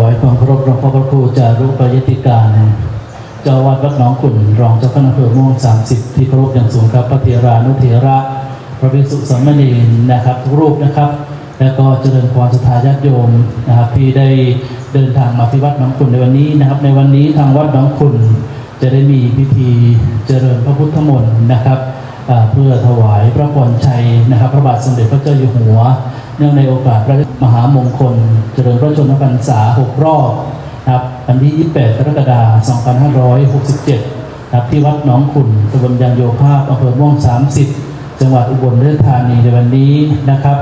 วายความเคารพหลวงพ่อพระครูจารุปยติการเจ้าวาดวัดหนองขุ่นรองเจ้าคณะอำเภอม่วง 30 ที่เคารพอย่างสูงครับพระเถรานุเถระ พระภิกษุสามเณรนะครับทุกรูปนะครับ แล้วก็เจริญพรสถาญาติโยมนะครับที่ได้เดินทางมาที่วัดหนองขุ่นในวันนี้นะครับ ในวันนี้ทางวัดหนองขุ่นจะได้มีพิธีเจริญพระพุทธมนต์นะครับเพื่อถวายพระพรชัยนะครับ พระบาทสมเด็จพระเจ้าอยู่หัว เนื่องในโอกาสพระมหามงคล เจริญพระชนมพรรษา 6 รอบนะครับวันที่ 28 กรกฎาคม 2567นะครับที่วัดหนองขุนตำบลยางโยภาพอำเภอม่วง 30 จังหวัดอุบลราชธานีในวันนี้นะครับ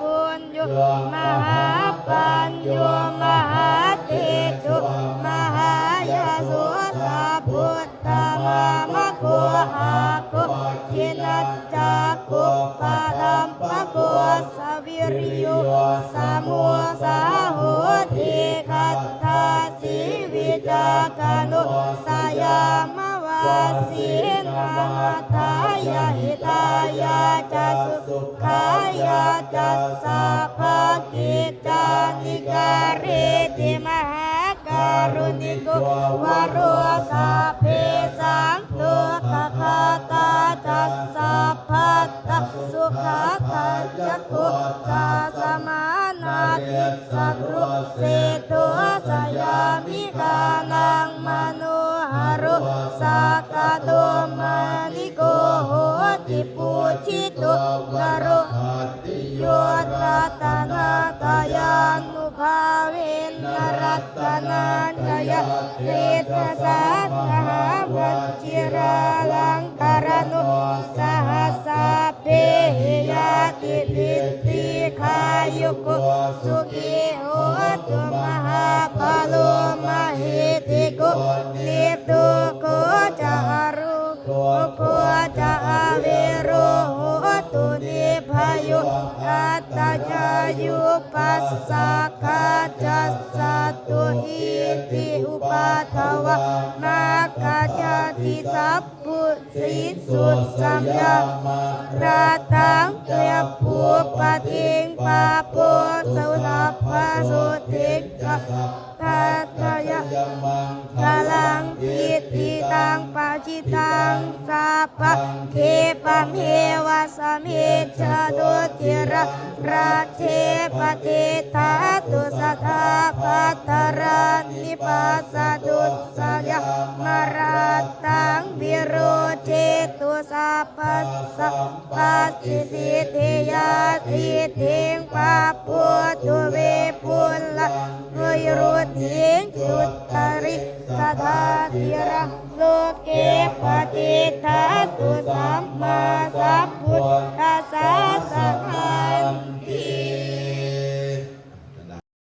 ปุญโยมหา นัจจักกุปะดัมปะกุสวิริโยสามุสาหุติคัตถาสิวิจากานุสายามวาสีนาทายาหิตายาจะสุขายาจะสัพ ติโยตัตนาตายานุภาเวนนรัตนันกยะเทตสัตหาวัจิราลังการนุสหัสสะเพยติปิติขายุกุสุ จายุปัสสะกาจัสสะตุอิติอุปัตถวะมากาจาติสัพพุสิสุสัมยาราตังเตียปูปะทิงปะปุสุสัพพะสุติกะตาตยะกาลังทิติตังปะจิตังสัพพะเคปัมเหว สมิจตุติระราเทปติตาตุสัทธาปัตตรานิปัสสะตุสยะมาราตังวิโรเจตุสัพพสัพปัสสิสิยาทิเท